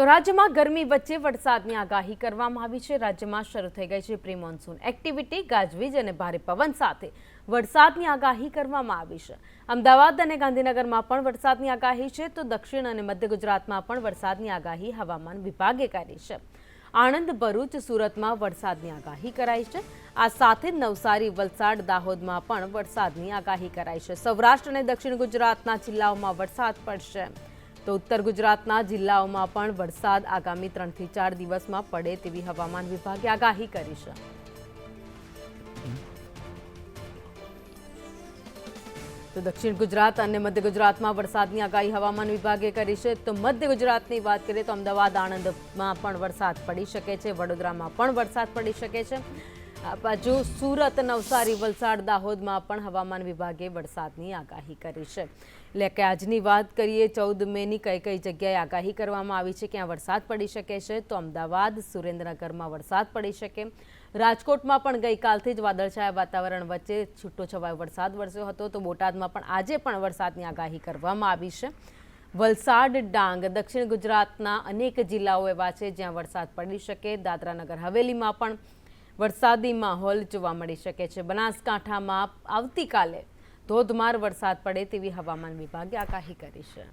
તો રાજ્યમાં ગરમી વચ્ચે વરસાદની આગાહી કરવામાં આવી છે. રાજ્યમાં શરૂ થઈ ગઈ છે પ્રી મોન્સૂન એક્ટિવિટી, ગાજવીજ અને ભારે પવન સાથે વરસાદની આગાહી કરવામાં આવી છે. અમદાવાદ અને ગાંધીનગરમાં પણ વરસાદની આગાહી છે તો દક્ષિણ અને મધ્ય ગુજરાતમાં પણ વરસાદની આગાહી હવામાન વિભાગે કરી છે. આણંદ, ભરૂચ, સુરતમાં વરસાદની આગાહી કરાઈ છે. આ સાથે નવસારી, વલસાડ, દાહોદમાં પણ વરસાદની આગાહી કરાઈ છે. સૌરાષ્ટ્ર અને દક્ષિણ ગુજરાતના જિલ્લાઓમાં વરસાદ પડશે. તો ઉત્તર ગુજરાતના જિલ્લાઓમાં પણ વરસાદ આગામી ત્રણથી ચાર દિવસમાં પડે તેવી હવામાન વિભાગે આગાહી કરી છે. તો દક્ષિણ ગુજરાત અને મધ્ય ગુજરાતમાં વરસાદની આગાહી હવામાન વિભાગે કરી છે. તો મધ્ય ગુજરાતની વાત કરીએ તો અમદાવાદ, આણંદમાં પણ વરસાદ પડી શકે છે. વડોદરામાં પણ વરસાદ પડી શકે છે. આ બાજુ સુરત નવસારી વલસાડ દાહોદમાં પણ હવામાન વિભાગે વરસાદની આગાહી કરી છે. એટલે કે આજની વાત કરીએ, ચૌદ મેની કઈ કઈ જગ્યાએ આગાહી કરવામાં આવી છે, ક્યાં વરસાદ પડી શકે છે, તો અમદાવાદ, સુરેન્દ્રનગરમાં વરસાદ પડી શકે. રાજકોટમાં પણ ગઈકાલથી જ વાદળછાયા વાતાવરણ વચ્ચે છૂટો છવાયો વરસાદ વરસ્યો હતો, તો બોટાદમાં પણ આજે પણ વરસાદની આગાહી કરવામાં આવી છે. વલસાડ, ડાંગ, દક્ષિણ ગુજરાતના અનેક જિલ્લાઓ એવા છે જ્યાં વરસાદ પડી શકે. દાદરાનગર હવેલીમાં પણ વરસાદી માહોલ જોવા મળી શકે છે. બનાસકાંઠામાં આવતીકાલે ધોધમાર વરસાદ પડે તેવી હવામાન વિભાગે આગાહી કરી છે.